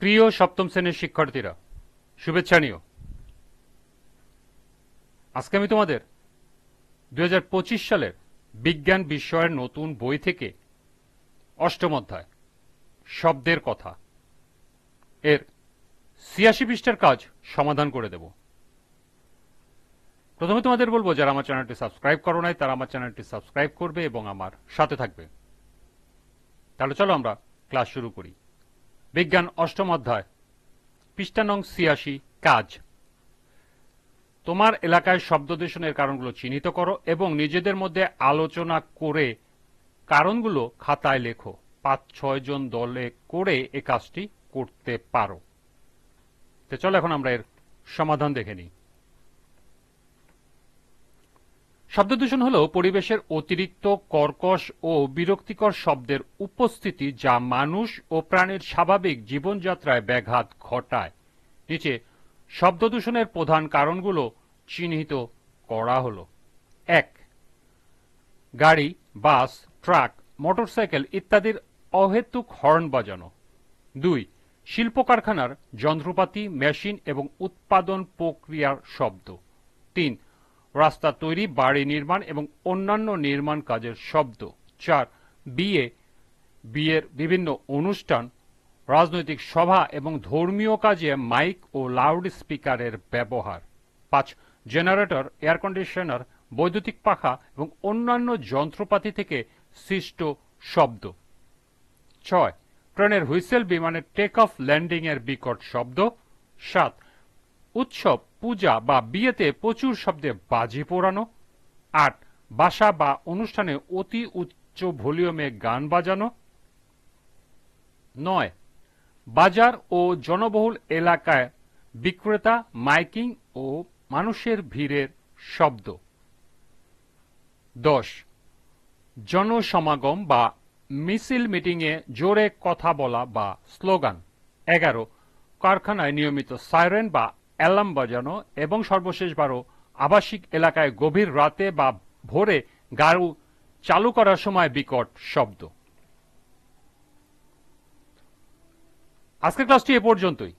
প্রিয় সপ্তম শ্রেণির শিক্ষার্থীরা, শুভেচ্ছা নিও। আজকে আমি তোমাদের দু হাজার পঁচিশ সালের বিজ্ঞান বিষয়ের নতুন বই থেকে অষ্টম অধ্যায়, শব্দের কথা, এর ছিয়াশি পৃষ্ঠার কাজ সমাধান করে দেব। প্রথমে তোমাদের বলব, যারা আমার চ্যানেলটি সাবস্ক্রাইব করো নাই, তারা আমার চ্যানেলটি সাবস্ক্রাইব করবে এবং আমার সাথে থাকবে। তাহলে চলো আমরা ক্লাস শুরু করি। বিজ্ঞান অষ্টম অধ্যায় পৃষ্ঠানং ছিয়াশি, কাজ। তোমার এলাকায় শব্দ দূষণের কারণগুলো চিহ্নিত করো এবং নিজেদের মধ্যে আলোচনা করে কারণগুলো খাতায় লেখো। পাঁচ, ছয় জন দলে করে এ কাজটি করতে পারো। তো চলো এখন আমরা এর সমাধান দেখে নিই। শব্দ দূষণ হল পরিবেশের অতিরিক্ত কর্কশ ও বিরক্তিকর শব্দের উপস্থিতি যা মানুষ ও প্রাণীর স্বাভাবিক জীবনযাত্রায় ব্যাঘাত ঘটায়। নিচে, শব্দ দূষণের প্রধান কারণগুলো চিহ্নিত করা হল। এক, গাড়ি, বাস, ট্রাক, মোটরসাইকেল ইত্যাদির অহেতুক হর্ন বাজানো। দুই শিল্প কারখানার যন্ত্রপাতি, মেশিন এবং উৎপাদন প্রক্রিয়ার শব্দ। তিন রাস্তা তৈরি, বাড়ি নির্মাণ এবং অন্যান্য নির্মাণ কাজের শব্দ। চার, বিয়ে। বিয়ের বিভিন্ন অনুষ্ঠান, রাজনৈতিক সভা এবং ধর্মীয় কাজে মাইক ও লাউড স্পিকারের ব্যবহার। পাঁচ, জেনারেটর, এয়ার কন্ডিশনার, বৈদ্যুতিক পাখা এবং অন্যান্য যন্ত্রপাতি থেকে সৃষ্ট শব্দ। ছয়, ট্রেনের হুইসেল বিমানের টেক অফ ল্যান্ডিং এর বিকট শব্দ। সাত, উৎসব পূজা বা বিয়েতে প্রচুর শব্দে বাজি পোড়ানো, আট, বাসা বা অনুষ্ঠানে অতি উচ্চ ভলিউমে গান বাজানো, নয়, বাজার ও জনবহুল এলাকায় বিক্রেতা, মাইকিং ও মানুষের ভিড়ের শব্দ, দশ, জনসমাগম বা মিছিল মিটিংয়ে জোরে কথা বলা বা স্লোগান, এগারো, কারখানায় নিয়মিত সাইরেন বা অ্যালার্ম বাজানো এবং সর্বশেষ বারো আবাসিক এলাকায় গভীর রাতে বা ভোরে গাড়ু চালু করার সময় বিকট শব্দ। আজকের ক্লাসটি এ পর্যন্তই।